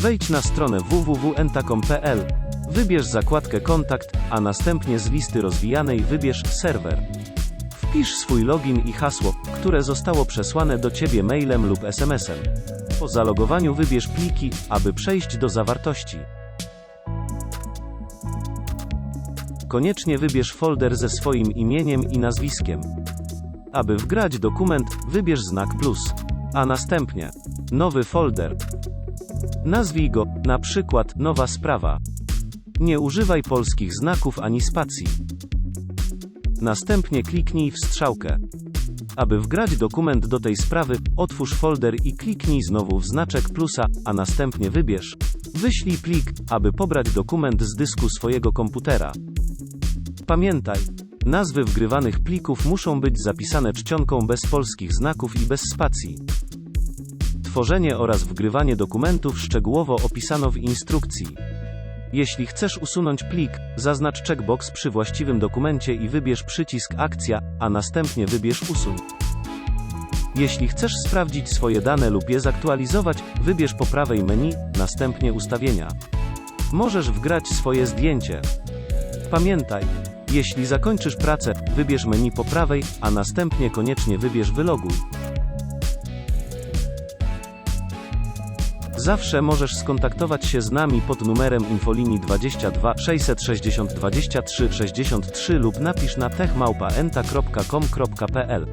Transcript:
Wejdź na stronę www.entacom.pl. Wybierz zakładkę Kontakt, a następnie z listy rozwijanej wybierz Serwer. Wpisz swój login i hasło, które zostało przesłane do Ciebie mailem lub SMS-em. Po zalogowaniu wybierz pliki, aby przejść do zawartości. Koniecznie wybierz folder ze swoim imieniem i nazwiskiem. Aby wgrać dokument, wybierz znak plus, a następnie nowy folder. Nazwij go, na przykład, nowa sprawa. Nie używaj polskich znaków ani spacji. Następnie kliknij w strzałkę. Aby wgrać dokument do tej sprawy, otwórz folder i kliknij znowu w znaczek plusa, a następnie wybierz Wyślij plik, aby pobrać dokument z dysku swojego komputera. Pamiętaj, nazwy wgrywanych plików muszą być zapisane czcionką bez polskich znaków i bez spacji. Tworzenie oraz wgrywanie dokumentów szczegółowo opisano w instrukcji. Jeśli chcesz usunąć plik, zaznacz checkbox przy właściwym dokumencie i wybierz przycisk Akcja, a następnie wybierz Usuń. Jeśli chcesz sprawdzić swoje dane lub je zaktualizować, wybierz po prawej menu, następnie Ustawienia. Możesz wgrać swoje zdjęcie. Pamiętaj, jeśli zakończysz pracę, wybierz menu po prawej, a następnie koniecznie wybierz Wyloguj. Zawsze możesz skontaktować się z nami pod numerem infolinii 22 660 23 63 lub napisz na techmałpaenta.com.pl.